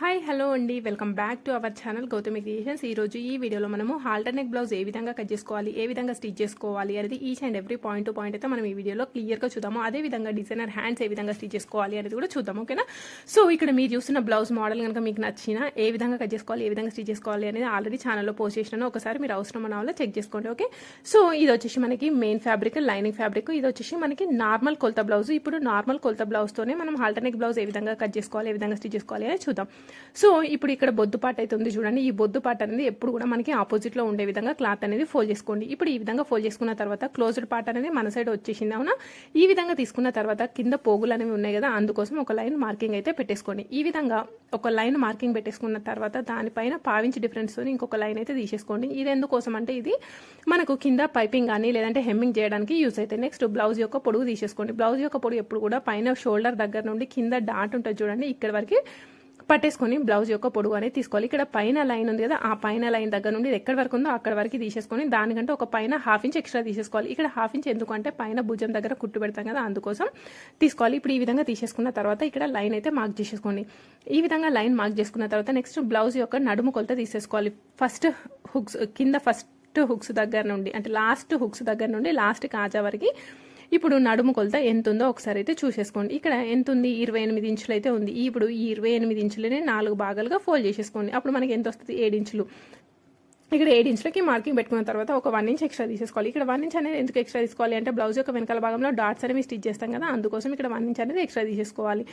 Hi hello అండి. Welcome back to our channel Gautami creations ఈ రోజు ఈ వీడియోలో మనము ఆల్టర్నేట్ బ్లౌజ్ ఏ విధంగా కట్ చేసుకోవాలి ఏ విధంగా స్టిచ్ చేసుకోవాలి అనేది each and every point to point అయితే మనం ఈ వీడియోలో క్లియర్గా చూద్దాము. అదే విధంగా డిజైనర్ హ్యాండ్స్ ఏ విధంగా స్టిచ్ చేసుకోవాలి అనేది కూడా చూద్దాం ఓకేనా సో ఇక్కడ మీరు చూస్తున్న బ్లౌజ్ మోడల్ కనుక మీకు నచ్చిన ఏ విధంగా కట్ చేసుకోవాలి ఏ విధంగా స్టిచ్ చేసుకోవాలి అనేది ఆల్రెడీ ఛానల్లో పోస్ట్ చేసినాను. ఒకసారి మీరు అవసరం అన్న వాళ్ళు చెక్ చేసుకోండి ఓకే సో ఇది వచ్చేసి మనకి మెయిన్ ఫ్యాబ్రిక్ లైనింగ్ ఫ్యాబ్రిక్ ఇది వచ్చేసి మనకి నార్మల్ కొలత బ్లౌజ్ ఇప్పుడు నార్మల్ కొలత బ్లౌజ్తోనే మనం ఆల్టర్నేట్ బ్లౌజ్ ఏ విధంగా కట్ చేసుకోవాలి ఏ విధంగా స్టిచ్ చేసుకోవాలి అని చూద్దాం. సో ఇప్పుడు ఇక్కడ బొద్దు పాట అయితే ఉంది చూడండి. ఈ బొద్దు పాట అనేది ఎప్పుడు కూడా మనకి ఆపోజిట్లో ఉండే విధంగా క్లాత్ అనేది ఫోల్డ్ చేసుకోండి. ఇప్పుడు ఈ విధంగా ఫోల్డ్ చేసుకున్న తర్వాత క్లోజ్డ్ పార్ట్ అనేది మన సైడ్ వచ్చేసింది. అవునా? ఈ విధంగా తీసుకున్న తర్వాత కింద పోగులు అనేవి ఉన్నాయి కదా అందుకోసం ఒక లైన్ మార్కింగ్ అయితే పెట్టేసుకోండి. ఈ విధంగా ఒక లైన్ మార్కింగ్ పెట్టేసుకున్న తర్వాత దానిపైన పావించి డిఫరెన్స్తో ఇంకొక లైన్ అయితే తీసేసుకోండి. ఇది ఎందుకోసం అంటే ఇది మనకు కింద పైపింగ్ కానీ లేదంటే హెమ్మింగ్ చేయడానికి యూస్ అవుతాయి. నెక్స్ట్ బ్లౌజ్ యొక్క పొడుగు తీసేసుకోండి. బ్లౌజ్ యొక్క పొడుగు ఎప్పుడు కూడా పైన షోల్డర్ దగ్గర నుండి కింద డాట్ ఉంటుంది చూడండి. ఇక్కడ వరకు పట్టేసుకొని బ్లౌజ్ యొక్క పొడుగు అనేది తీసుకోవాలి. ఇక్కడ పైన లైన్ ఉంది కదా ఆ పైన లైన్ దగ్గర నుండి ఎక్కడ ఎక్కడి వరకు ఉందో అక్కడ వరకు తీసేసుకొని దానికంటే ఒక పైన హాఫ్ ఇంచ్ ఎక్స్ట్రా తీసేసుకోవాలి. ఇక్కడ హాఫ్ ఇంచ్ ఎందుకంటే పైన భుజం దగ్గర కుట్టు పెడతాం కదా అందుకోసం తీసుకోవాలి. ఇప్పుడు ఈ విధంగా తీసేసుకున్న తర్వాత ఇక్కడ లైన్ అయితే మార్క్ చేసేసుకోండి. ఈ విధంగా లైన్ మార్క్ చేసుకున్న తర్వాత నెక్స్ట్ బ్లౌజ్ యొక్క నడుము కొలత తీసేసుకోవాలి. ఫస్ట్ హుక్స్ కింద ఫస్ట్ హుక్స్ దగ్గర నుండి అంటే లాస్ట్ హుక్స్ దగ్గర నుండి లాస్ట్ కాజా వరకు ఇప్పుడు నడుము కొలత ఎంత ఉందో ఒకసారి అయితే చూసేసుకోండి. ఇక్కడ ఎంత ఉంది ఇరవై ఎనిమిది ఇంచులు అయితే ఉంది. ఇప్పుడు ఈ ఇరవై ఎనిమిది ఇంచులని నాలుగు భాగాలుగా ఫోల్డ్ చేసేసుకోండి. అప్పుడు మనకి ఎంత వస్తుంది? ఏడు ఇంచులు. ఇక్కడ ఎయిట్ ఇంచ్లకి మార్కింగ్ పెట్టుకున్న తర్వాత ఒక వన్ ఇంచ్ ఎక్స్ట్రా తీసేసుకోవాలి. ఇక్కడ వన్ ఇంచ్ అనేది ఎందుకు ఎక్స్ట్రా తీసుకోవాలి అంటే బ్లౌజ్ యొక్క వెనకాల భాగంలో డాట్స్ అనేవి స్టిచ్ చేస్తాం కదా అందుకోసం ఇక్కడ వన్ ఇంచ్ అనేది ఎక్స్ట్రా తీసేసుకోవాలి.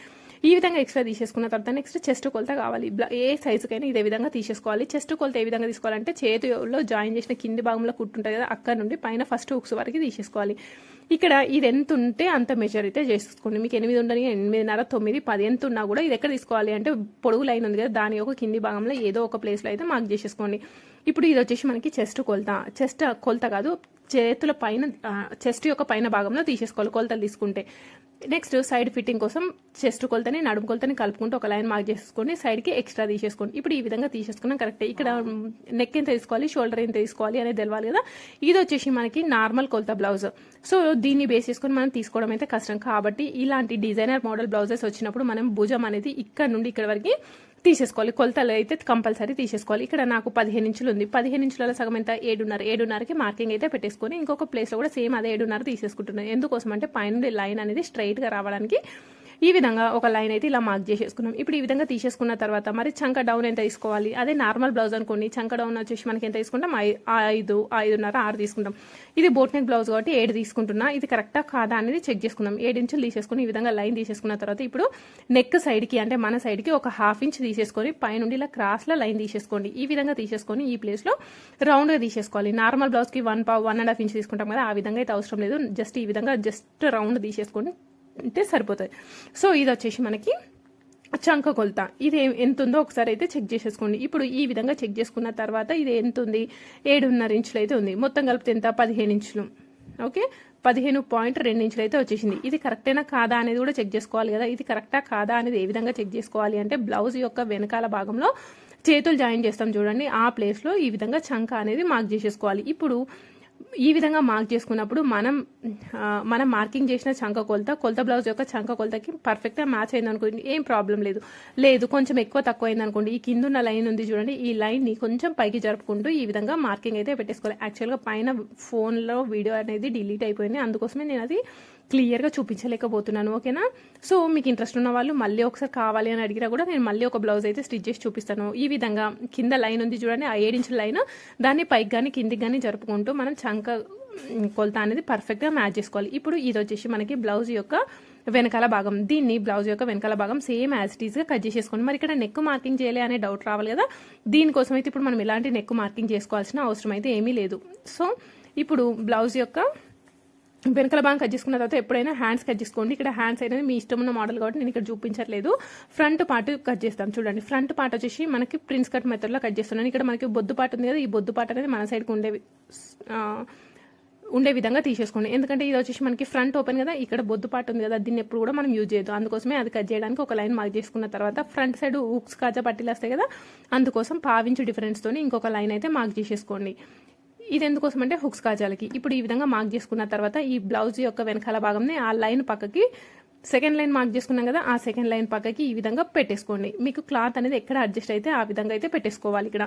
ఈ విధంగా ఎక్స్ట్రా తీసేసుకున్న తర్వాత నెక్స్ట్ చెస్ట్ కొలత కావాలి. ఏ సైజుకైనా ఇదే విధంగా తీసేసుకోవాలి. చెస్ట్ కొలత ఏ విధంగా తీసుకోవాలంటే చేతిలో జాయిన్ చేసిన కింది భాగంలో కుట్టుంటుంది కదా అక్కడ నుండి పైన ఫస్ట్ హుక్స్ వరకు తీసేసుకోవాలి. ఇక్కడ ఇది ఎంత ఉంటే అంత మెజర్ అయితే చేసుకోండి మీకు ఎనిమిది ఉండని ఎనిమిదిన్నర తొమ్మిది పది ఎంత ఉన్నా కూడా ఇది ఎక్కడ తీసుకోవాలి అంటే పొడుగు లైన్ ఉంది కదా దాని యొక్క కింది భాగంలో ఏదో ఒక ప్లేస్లో అయితే మార్క్ చేసేసుకోండి. ఇప్పుడు ఇది వచ్చేసి మనకి చెస్ట్ కొలత. చెస్ట్ కొలత కాదు చేతుల పైన చెస్ట్ యొక్క పైన భాగంలో తీసేసుకోవాలి కొలతలు తీసుకుంటే. నెక్స్ట్ సైడ్ ఫిట్టింగ్ కోసం చెస్ట్ కొలతని నడుము కొలతని కలుపుకుంటూ ఒక లైన్ మార్క్ చేసుకోండి సైడ్కి ఎక్స్ట్రా తీసేసుకోండి. ఇప్పుడు ఈ విధంగా తీసేసుకున్నాం కరెక్టే ఇక్కడ నెక్ ఎంత తీసుకోవాలి షోల్డర్ ఎంత తీసుకోవాలి అనేది తెలవాలి కదా. ఇది వచ్చేసి మనకి నార్మల్ కొలత బ్లౌజ్ సో దీన్ని బేస్ చేసుకొని మనం తీసుకోవడం అయితే కష్టం. కాబట్టి ఇలాంటి డిజైనర్ మోడల్ బ్లౌజెస్ వచ్చినప్పుడు మనం భుజం అనేది ఇక్కడ నుండి ఇక్కడ వరకు తీసేసుకోవాలి. కొలతలు అయితే కంపల్సరీ తీసేసుకోవాలి. ఇక్కడ నాకు పదిహేను ఇంచులు ఉంది. పదిహేను ఇంచుల సగం ఎంత? ఏడున్నర. ఏడున్నరకి మార్కింగ్ అయితే పెట్టేసుకొని ఇంకొక ప్లేస్లో కూడా సేమ్ అదే ఏడున్నర తీసేసుకుంటున్నాను. ఎందుకోసం అంటే పైన లైన్ అనేది స్ట్రైట్గా రావడానికి ఈ విధంగా ఒక లైన్ అయితే ఇలా మార్క్ చేసేసుకున్నాం. ఇప్పుడు ఈ విధంగా తీసేసుకున్న తర్వాత మరి చంక డౌన్ ఎంత తీసుకోవాలి? అదే నార్మల్ బ్లౌజ్ అనుకోండి. చంక డౌన్ వచ్చేసి మనకి ఎంత తీసుకుంటాం? ఐ- ఐదు ఐదున్నర ఆరు తీసుకుంటాం. ఇది బోట్ నెక్ బ్లౌజ్ కాబట్టి ఏడు తీసుకుంటున్నా. ఇది కరెక్టా కాదా అనేది చెక్ చేసుకుందాం. ఏడు ఇంచులు తీసేసుకుని ఈ విధంగా లైన్ తీసేసుకున్న తర్వాత ఇప్పుడు నెక్ సైడ్కి అంటే మన సైడ్కి ఒక హాఫ్ ఇంచ్ తీసేసుకొని పైనుండి ఇలా క్రాస్లో లైన్ తీసేసుకోండి. ఈ విధంగా తీసేసుకొని ఈ ప్లేస్లో రౌండ్గా తీసేసుకోవాలి. నార్మల్ బ్లౌజ్కి వన్ పా వన్ అండ్ హాఫ్ ఇంచ్ తీసుకుంటాం కదా ఆ విధంగా అయితే అవసరం లేదు. జస్ట్ ఈ విధంగా జస్ట్ రౌండ్ తీసేసుకొని అంటే సరిపోతుంది సో ఇది వచ్చేసి మనకి చంక కొలత. ఇది ఎంత ఉందో ఒకసారి అయితే చెక్ చేసేసుకోండి. ఇప్పుడు ఈ విధంగా చెక్ చేసుకున్న తర్వాత ఇది ఎంత ఉంది ఏడున్నర ఇంచులు అయితే ఉంది. మొత్తం కలిపితే ఎంత? పదిహేను ఇంచులు. ఓకే? పదిహేను పాయింట్ రెండు ఇంచులు అయితే వచ్చేసింది. ఇది కరెక్టేనా కాదా అనేది కూడా చెక్ చేసుకోవాలి కదా. ఇది కరెక్టా కాదా అనేది ఏ విధంగా చెక్ చేసుకోవాలి అంటే బ్లౌజ్ యొక్క వెనకాల భాగంలో చేతులు జాయిన్ చేస్తాం చూడండి. ఆ ప్లేస్లో ఈ విధంగా చంక అనేది మార్క్ చేసేసుకోవాలి. ఇప్పుడు ఈ విధంగా మార్క్ చేసుకున్నప్పుడు మనం మనం మార్కింగ్ చేసిన చంక కొలత కొలత బ్లౌజ్ యొక్క చంక కొలతకి పర్ఫెక్ట్గా మ్యాచ్ అయింది అనుకోండి ఏం ప్రాబ్లం లేదు. లేదు కొంచెం ఎక్కువ తక్కువ అయింది అనుకోండి ఈ కింద ఉన్న లైన్ ఉంది చూడండి ఈ లైన్ని కొంచెం పైకి జరుపుకుంటూ ఈ విధంగా మార్కింగ్ అయితే పెట్టేసుకోవాలి. యాక్చువల్గా పైన ఫోన్లో వీడియో అనేది డిలీట్ అయిపోయింది అందుకోసమే నేను అది క్లియర్గా చూపించలేకపోతున్నాను ఓకేనా? సో మీకు ఇంట్రెస్ట్ ఉన్న వాళ్ళు మళ్ళీ ఒకసారి కావాలి అని అడిగినా కూడా నేను మళ్ళీ ఒక బ్లౌజ్ అయితే స్టిచ్ చేసి చూపిస్తాను. ఈ విధంగా కింద లైన్ ఉంది చూడండి ఆ ఏడించుల లైన్. దాన్ని పైకి కానీ కిందికి కానీ జరుపుకుంటూ మనం చంక కొలత అనేది పర్ఫెక్ట్గా మ్యాచ్ చేసుకోవాలి. ఇప్పుడు ఇది వచ్చేసి మనకి బ్లౌజ్ యొక్క వెనకాల భాగం. దీన్ని బ్లౌజ్ యొక్క వెనకాల భాగం సేమ్ యాజ్ టీజ్గా కట్ చేసేసుకోండి. మరి ఇక్కడ నెక్ మార్కింగ్ చేయలే అనే డౌట్ రావాలి కదా? దీనికోసం అయితే ఇప్పుడు మనం ఇలాంటి నెక్ మార్కింగ్ చేసుకోవాల్సిన అవసరం అయితే ఏమీ లేదు. సో ఇప్పుడు బ్లౌజ్ యొక్క వెనకాల బాగా కట్ చేసుకున్న తర్వాత ఎప్పుడైనా హ్యాండ్స్ కట్ చేసుకోండి. ఇక్కడ హ్యాండ్స్ అనేది మీ ఇష్టం ఉన్న మోడల్ కాబట్టి నేను ఇక్కడ చూపించట్లేదు. ఫ్రంట్ పార్ట్ కట్ చేస్తాం. చూడండి. ఫ్రంట్ పార్ట్ వచ్చేసి మనకి ప్రిన్స్ కట్ మెథడ్లో కట్ చేస్తున్నాను. ఇక్కడ మనకి బొద్దు పార్ట్ ఉంది కదా ఈ బొద్దు పార్ట్ అనేది మన సైడ్కి ఉండే ఉండే విధంగా తీసేసుకోండి. ఎందుకంటే ఇది వచ్చేసి మనకి ఫ్రంట్ ఓపెన్ కదా ఇక్కడ బొద్దు పార్ట్ ఉంది కదా దీన్ని ఎప్పుడు కూడా మనం యూజ్ చేయదు అందుకోసమే అది కట్ చేయడానికి ఒక లైన్ మార్క్ చేసుకున్న తర్వాత ఫ్రంట్ సైడ్ ఉక్స్ కాజా పట్టీలు వస్తాయి కదా అందుకోసం పావించు డిఫరెన్స్తో ఇంకొక లైన్ అయితే మార్క్ చేసేసుకోండి. ఇది ఎందుకోసం అంటే హుక్స్ కాజాలకి. ఇప్పుడు ఈ విధంగా మార్క్ చేసుకున్న తర్వాత ఈ బ్లౌజ్ యొక్క వెనకాల భాగంని ఆ లైన్ పక్కకి సెకండ్ లైన్ మార్క్ చేసుకున్నాం కదా ఆ సెకండ్ లైన్ పక్కకి ఈ విధంగా పెట్టేసుకోండి. మీకు క్లాత్ అనేది ఎక్కడ అడ్జస్ట్ అయితే ఆ విధంగా అయితే పెట్టేసుకోవాలి ఇక్కడ.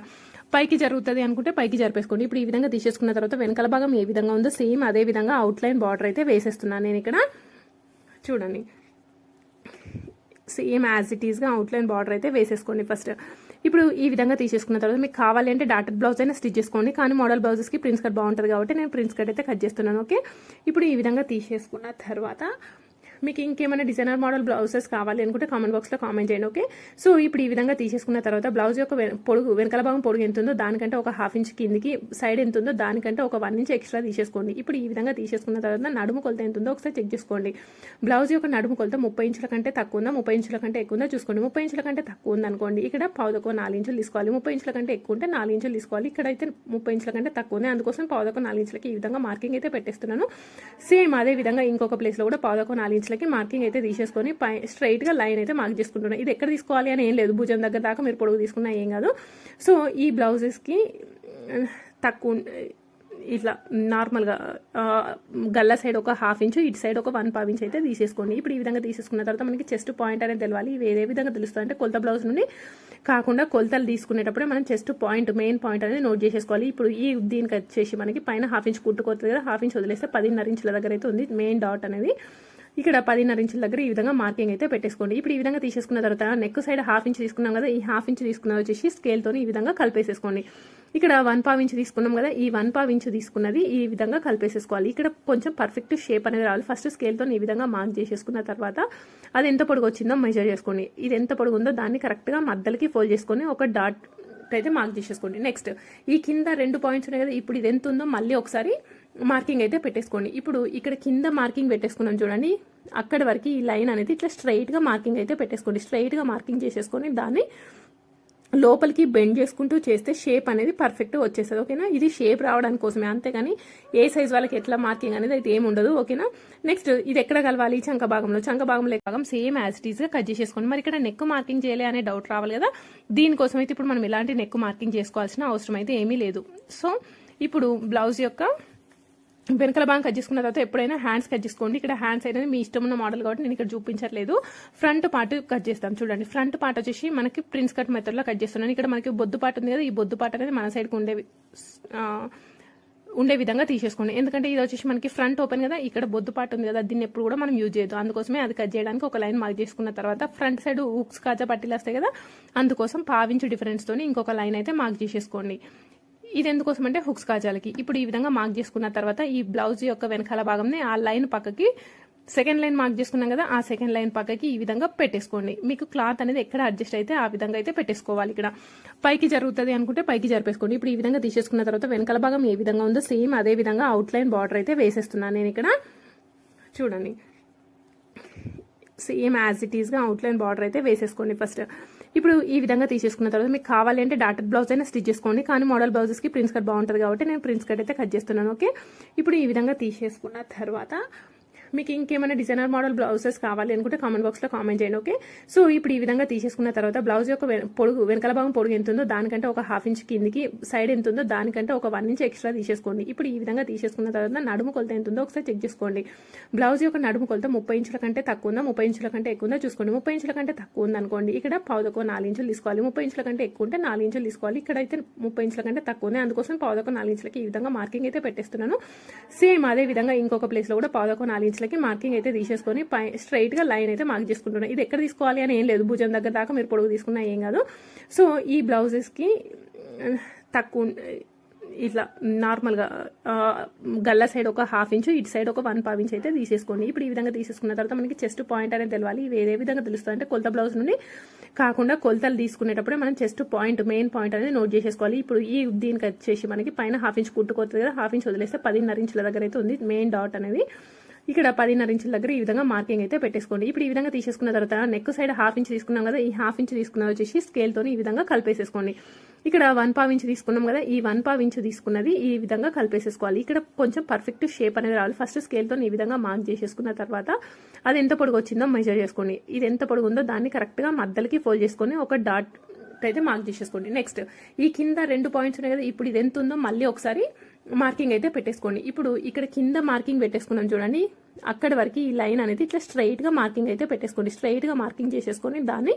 పైకి జరుగుతుంది అనుకుంటే పైకి జరిపేసుకోండి. ఇప్పుడు ఈ విధంగా తీసేసుకున్న తర్వాత వెనకాల భాగం ఏ విధంగా ఉందో సేమ్ అదే విధంగా అవుట్ లైన్ బార్డర్ అయితే వేసేస్తున్నాను నేను ఇక్కడ. చూడండి. సేమ్ యాజ్ ఇట్ ఈస్గా అవుట్లైన్ బార్డర్ అయితే వేసేసుకోండి ఫస్ట్. ఇప్పుడు ఈ విధంగా తీసేసుకున్న తర్వాత మీకు కావాలి అంటే డాటెడ్ బ్లౌజ్ అయినా స్టిచ్ చేసుకోండి. కానీ మోడల్ బ్లౌజెస్కి ప్రిన్స్ కట్ బాగుంటుంది కాబట్టి నేను ప్రిన్స్ కట్ అయితే కట్ చేస్తున్నాను. ఓకే? ఇప్పుడు ఈ విధంగా తీసేసుకున్న తర్వాత మీకు ఇంకేమైనా డిజైనర్ మోడల్ బ్లౌజెస్ కావాలి అనుకుంటే కామెంట్ బాక్స్లో కామెంట్ చేయండి ఓకే సో ఇప్పుడు ఈ విధంగా తీసేసుకున్న తర్వాత బ్లౌజ్ యొక్క పొడుగు వెనకాల భాగం పొడుగు ఎంత ఉందో దానికంటే ఒక హాఫ్ ఇంచ్ కిందికి సైడ్ ఎంత ఉందో దానికంటే ఒక వన్ ఇంచ్ ఎక్స్ట్రా తీసేసుకోండి. ఇప్పుడు ఈ విధంగా తీసేసుకున్న తర్వాత నడుము కొలత ఎంత ఉందో ఒకసారి చెక్ చేసుకోండి. బ్లౌజ్ యొక్క నడుము కొలత ముప్పై ఇంచుల కంటే తక్కువ ఉందా? ముప్పై ఇంచుల కంటే ఎక్కువ ఉందా? చూసుకోండి. ముప్పై ఇంచుల కంటే తక్కువ ఉందనుకోండి ఇక్కడ పావుదొక నాలుగు ఇంచులు తీసుకోవాలి. ముప్పై ఇంచుల కంటే ఎక్కువ ఉంటే నాలుగు ఇంచులు తీసుకోవాలి. ఇక్కడ అయితే ముప్పై ఇంచుల కంటే తక్కువ ఉంది? అందుకోసం పావుదొక నాలుగు ఇంచులకి ఈ విధంగా మార్కింగ్ అయితే పెట్టేస్తున్నాను. సేమ్ అదే విధంగా ఇంకొక ప్లేస్లో కూడా పావుదొక నాలుగు లైన్స్లకి మార్కింగ్ అయితే తీసేసుకొని పై స్ట్రైట్గా లైన్ అయితే మార్క్ చేసుకుంటున్నాను. ఇది ఎక్కడ తీసుకోవాలి అని ఏం లేదు. భుజం దగ్గర దాకా మీరు పొడుగు తీసుకున్నా ఏం కాదు. సో ఈ బ్లౌజెస్కి తక్కువ ఇట్లా నార్మల్గా గల్ల సైడ్ ఒక హాఫ్ ఇంచు ఇటు సైడ్ ఒక వన్ పావ్ ఇంచ్ అయితే తీసేసుకోండి. ఇప్పుడు ఈ విధంగా తీసేసుకున్న తర్వాత మనకి చెస్ట్ పాయింట్ అనేది తెలవాలి. ఇవి ఏ విధంగా తెలుస్తుంది. అంటే కొలత బ్లౌజ్ నుండి కాకుండా కొలతలు తీసుకునేటప్పుడే మనం చెస్ట్ పాయింట్ మెయిన్ పాయింట్ అనేది నోట్ చేసేసుకోవాలి. ఇప్పుడు ఈ దీనికి వచ్చేసి మనకి పైన హాఫ్ ఇంచ్ కుట్టుకోతుంది కదా హాఫ్ ఇంచ్ వదిలేస్తే పదిన్నర ఇంచుల దగ్గర అయితే ఉంది మెయిన్ డాట్ అనేది. ఇక్కడ పదిన్నర ఇంచుల దగ్గర ఈ విధంగా మార్కింగ్ అయితే పెట్టేసుకోండి. ఇప్పుడు ఈ విధంగా తీసేసుకున్న తర్వాత నెక్ సైడ్ హాఫ్ ఇంచ్ తీసుకున్నాం కదా ఈ హాఫ్ ఇంచ్ తీసుకున్నది వచ్చేసి స్కేల్తో ఈ విధంగా కలిపేసేసుకోండి. ఇక్కడ వన్ పావ్ ఇంచ్ తీసుకున్నాం కదా ఈ వన్ పావ్ ఇంచ్ తీసుకున్నది ఈ విధంగా కలిపేసేసుకోవాలి. ఇక్కడ కొంచెం పర్ఫెక్ట్ షేప్ అనేది రావాలి. ఫస్ట్ స్కేల్తో ఈ విధంగా మార్క్ చేసేసుకున్న తర్వాత అది ఎంత పొడుగు వచ్చిందో మెజర్ చేసుకోండి. ఇది ఎంత పొడుగు ఉందో దాన్ని కరెక్ట్గా మధ్యలకి ఫోల్డ్ చేసుకొని ఒక డాట్ అయితే మార్క్ చేసేసుకోండి. నెక్స్ట్ ఈ కింద రెండు పాయింట్స్ ఉన్నాయి కదా ఇప్పుడు ఇది ఎంత ఉందో మళ్ళీ ఒకసారి మార్కింగ్ అయితే పెట్టేసుకోండి. ఇప్పుడు ఇక్కడ కింద మార్కింగ్ పెట్టేసుకున్నాం చూడండి. అక్కడి వరకు ఈ లైన్ అనేది ఇట్లా స్ట్రైట్గా మార్కింగ్ అయితే పెట్టేసుకోండి. స్ట్రైట్గా మార్కింగ్ చేసేసుకొని దాన్ని లోపలికి బెండ్ చేసుకుంటూ చేస్తే షేప్ అనేది పర్ఫెక్ట్గా వచ్చేస్తుంది. ఓకేనా ఇది షేప్ రావడానికి కోసమే. అంతేగాని ఏ సైజ్ వాళ్ళకి ఎట్లా మార్కింగ్ అనేది అయితే ఏమి ఉండదు. ఓకేనా నెక్స్ట్ ఇది ఎక్కడ కలవాలి? చంక భాగంలో. చంక భాగంలో భాగం సేమ్ యాజ్ ఇట్ కట్ చేసేసుకోండి. మరి ఇక్కడ నెక్ మార్కింగ్ చేయలే అనే డౌట్ రావాలి కదా? దీనికోసం అయితే ఇప్పుడు మనం ఇలాంటి నెక్ మార్కింగ్ చేసుకోవాల్సిన అవసరం అయితే ఏమీ లేదు. సో ఇప్పుడు బ్లౌజ్ యొక్క వెనకాల బాగా కట్ చేసుకున్న తర్వాత ఎప్పుడైనా హ్యాండ్స్ కట్ చేసుకోండి. ఇక్కడ హ్యాండ్స్ అనేది మీ ఇష్టం ఉన్న మోడల్ కాబట్టి నేను ఇక్కడ చూపించట్లేదు. ఫ్రంట్ పార్ట్ కట్ చేస్తాం. చూడండి. ఫ్రంట్ పార్ట్ వచ్చేసి మనకి ప్రిన్స్ కట్ మెథడ్లో కట్ చేస్తున్నాను. ఇక్కడ మనకి బొద్దు పార్ట్ ఉంది కదా ఈ బొద్దు పార్ట్ అనేది మన సైడ్కి ఉండే ఉండే విధంగా తీసేసుకోండి. ఎందుకంటే ఇది వచ్చేసి మనకి ఫ్రంట్ ఓపెన్ కదా ఇక్కడ బొద్దు పార్ట్ ఉంది కదా దీన్ని ఎప్పుడు కూడా మనం యూజ్ చేయదు అందుకోసమే అది కట్ చేయడానికి ఒక లైన్ మార్క్ చేసుకున్న తర్వాత ఫ్రంట్ సైడ్ ఉక్స్ కాజా పట్టీలు వస్తాయి కదా అందుకోసం పావించు డిఫరెన్స్ తోని ఇంకొక లైన్ అయితే మార్క్ చేసేసుకోండి. ఇది ఎందుకోసం అంటే హుక్స్ కాజాలకి. ఇప్పుడు ఈ విధంగా మార్క్ చేసుకున్న తర్వాత ఈ బ్లౌజ్ యొక్క వెనకాల భాగంని ఆ లైన్ పక్కకి సెకండ్ లైన్ మార్క్ చేసుకున్నాం కదా ఆ సెకండ్ లైన్ పక్కకి ఈ విధంగా పెట్టేసుకోండి. మీకు క్లాత్ అనేది ఎక్కడ అడ్జస్ట్ అయితే ఆ విధంగా అయితే పెట్టేసుకోవాలి ఇక్కడ. పైకి జరుగుతుంది అనుకుంటే పైకి జరిపేసుకోండి. ఇప్పుడు ఈ విధంగా తీసేసుకున్న తర్వాత వెనకాల భాగం ఏ విధంగా ఉందో సేమ్ అదే విధంగా అవుట్ లైన్ బార్డర్ అయితే వేసేస్తున్నాను నేను ఇక్కడ. చూడండి. సేమ్ యాజ్ ఇట్ ఈస్గా అవుట్లైన్ బార్డర్ అయితే వేసేసుకోండి ఫస్ట్. ఇప్పుడు ఈ విధంగా తీసేసుకున్న తర్వాత మీకు కావాలి అంటే డాటెడ్ బ్లౌజ్ అయినా స్టిచ్ చేసుకోండి. కానీ మోడల్ బ్లౌజెస్కి ప్రిన్స్ కట్ బాగుంటుంది కాబట్టి నేను ప్రిన్స్ కట్ అయితే కట్ చేస్తున్నాను. ఓకే? ఇప్పుడు ఈ విధంగా తీసేసుకున్న తర్వాత మీకు ఇంకేమైనా డిజైనర్ మోడల్ బ్లౌజెస్ కావాలి అనుకుంటే కామెంట్ బాక్స్లో కామెంట్ చేయండి ఓకే సో ఇప్పుడు ఈ విధంగా తీసేసుకున్న తర్వాత బ్లౌజ్ యొక్క పొడుగు వెనకాల భాగం పొడుగు ఎంత ఉందో దానికంటే ఒక హాఫ్ ఇంచ్ కిందికి సైడ్ ఎంత ఉందో దానికంటే ఒక వన్ ఇంచ్ ఎక్స్ట్రా తీసేసుకోండి. ఇప్పుడు ఈ విధంగా తీసేసుకున్న తర్వాత నడుము కొలత ఎంత ఉందో ఒకసారి చెక్ చేసుకోండి. బ్లౌజ్ యొక్క నడుము కొలత ముప్పై ఇంచుల కంటే తక్కువ ఉందా? ముప్పై ఇంచుల కంటే ఎక్కువ ఉందా? చూసుకోండి. ముప్పై ఇంచుల కంటే తక్కువ ఉంది అనుకోండి. ఇక్కడ పావుదొక నాలుగు ఇంచులు తీసుకోవాలి. ముప్పై ఇంచుల కంటే ఎక్కువ ఉంటే నాలుగు ఇంచులు తీసుకోవాలి. ఇక్కడ అయితే ముప్పై ఇంచుల కంటే తక్కువ ఉంది అందుకోసం పావుదొక నాలుగు ఇంచులకి ఈ విధంగా మార్కింగ్ అయితే పెట్టేస్తున్నాను. సేమ్ అదే విధంగా ఇంకొక ప్లేస్లో కూడా పావుదొక నాలుగు లైన్స్లకి మార్కింగ్ అయితే తీసేసుకొని పై స్ట్రైట్గా లైన్ అయితే మార్క్ చేసుకుంటున్నాను ఇది ఎక్కడ తీసుకోవాలి అని ఏం లేదు. భుజం దగ్గర దాకా మీరు పొడుగు తీసుకున్నా ఏం కాదు. సో ఈ బ్లౌజెస్కి తక్కువ ఇట్లా నార్మల్గా గల్ల సైడ్ ఒక హాఫ్ ఇంచు ఇటు సైడ్ ఒక వన్ పావ్ ఇంచ్ అయితే తీసేసుకోండి. ఇప్పుడు ఈ విధంగా తీసేసుకున్న తర్వాత మనకి చెస్ట్ పాయింట్ అనేది తెలవాలి. ఇవి ఏ విధంగా తెలుస్తుంది. అంటే కొలత బ్లౌజ్ నుండి కాకుండా కొలతలు తీసుకునేటప్పుడే మనం చెస్ట్ పాయింట్ మెయిన్ పాయింట్ అనేది నోట్ చేసేసుకోవాలి. ఇప్పుడు ఈ దీనికి వచ్చేసి మనకి పైన హాఫ్ ఇంచ్ కుట్టుకోతుంది కదా హాఫ్ ఇంచ్ వదిలేస్తే పదిన్నర ఇంచుల దగ్గర అయితే ఉంది మెయిన్ డాట్ అనేది. ఇక్కడ పదిన్నర ఇంచుల దగ్గర ఈ విధంగా మార్కింగ్ అయితే పెట్టేసుకోండి. ఇప్పుడు ఈ విధంగా తీసేసుకున్న తర్వాత నెక్ సైడ్ హాఫ్ ఇంచ్ తీసుకున్నాం కదా ఈ హాఫ్ ఇంచ్ తీసుకున్నది వచ్చేసి స్కేల్తో ఈ విధంగా కలిపేసేసుకోండి. ఇక్కడ వన్ పావ్ ఇంచ్ తీసుకున్నాం కదా ఈ వన్ పావ్ ఇంచ్ తీసుకున్నది ఈ విధంగా కలిపేసేసుకోవాలి. ఇక్కడ కొంచెం పర్ఫెక్ట్ షేప్ అనేది రావాలి. ఫస్ట్ స్కేల్తో ఈ విధంగా మార్క్ చేసేసుకున్న తర్వాత అది ఎంత పొడుగు వచ్చిందో మెజర్ చేసుకోండి. ఇది ఎంత పొడుగు ఉందో దాన్ని కరెక్ట్గా మధ్యలకి ఫోల్డ్ చేసుకొని ఒక డాట్ అయితే మార్క్ చేసేసుకోండి. నెక్స్ట్ ఈ కింద రెండు పాయింట్స్ ఉన్నాయి కదా ఇప్పుడు ఇది ఎంత ఉందో మళ్ళీ ఒకసారి మార్కింగ్ అయితే పెట్టేసుకోండి. ఇప్పుడు ఇక్కడ కింద మార్కింగ్ పెట్టేసుకున్నాం చూడండి. అక్కడి వరకు ఈ లైన్ అనేది ఇట్లా స్ట్రైట్గా మార్కింగ్ అయితే పెట్టేసుకోండి. స్ట్రైట్గా మార్కింగ్ చేసేసుకొని దాన్ని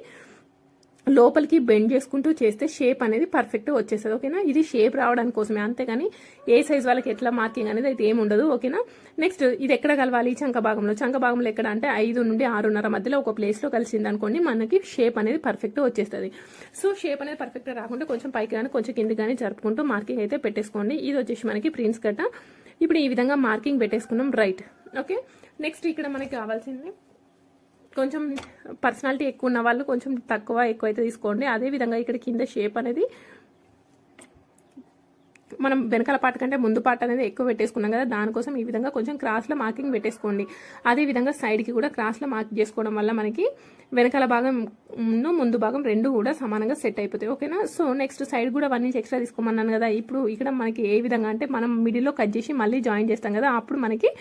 లోపలికి బెండ్ చేసుకుంటూ చేస్తే షేప్ అనేది పర్ఫెక్ట్గా వచ్చేస్తుంది ఓకేనా? ఇది షేప్ రావడానికి కోసమే అంతేగాని ఏ సైజ్ వాళ్ళకి ఎట్లా మార్కింగ్ అనేది అయితే ఏమి ఉండదు ఓకేనా? నెక్స్ట్ ఇది ఎక్కడ కలవాలి? చంక భాగంలో చంక భాగంలో ఎక్కడ అంటే ఐదు నుండి ఆరున్నర మధ్యలో ఒక ప్లేస్లో కలిసింది అనుకోండి మనకి షేప్ అనేది పర్ఫెక్ట్గా వచ్చేస్తుంది. సో షేప్ అనేది పర్ఫెక్ట్గా రాకుండా కొంచెం పైకి కానీ కొంచెం కింది కానీ జరుపుకుంటూ మార్కింగ్ అయితే పెట్టేసుకోండి. ఇది వచ్చేసి మనకి ప్రిన్స్ కట్ట ఇప్పుడు ఈ విధంగా మార్కింగ్ పెట్టేసుకున్నాం రైట్ ఓకే నెక్స్ట్ ఇక్కడ మనకి కావాల్సింది కొంచెం పర్సనాలిటీ ఎక్కువ ఉన్న వాళ్ళు కొంచెం తక్కువ ఎక్కువ అయితే తీసుకోండి. అదే విధంగా ఇక్కడ కింద షేప్ అనేది మనం వెనకాల పాట కంటే ముందు పాట అనేది ఎక్కువ పెట్టేసుకున్నాం కదా దానికోసం ఈ విధంగా కొంచెం క్రాస్లో మార్కింగ్ పెట్టేసుకోండి. అదే విధంగా సైడ్కి కూడా క్రాస్లో మార్క్ చేసుకోవడం వల్ల మనకి వెనకాల భాగం ముందు భాగం రెండు కూడా సమానంగా సెట్ అయిపోతాయి. ఓకేనా సో నెక్స్ట్ సైడ్ కూడా వన్ ఇంచ్ ఎక్స్ట్రా తీసుకోమన్నాను కదా ఇప్పుడు ఇక్కడ మనకి ఏ విధంగా అంటే మనం మిడిల్లో కట్ చేసి మళ్ళీ జాయిన్ చేస్తాం కదా అప్పుడు మనకి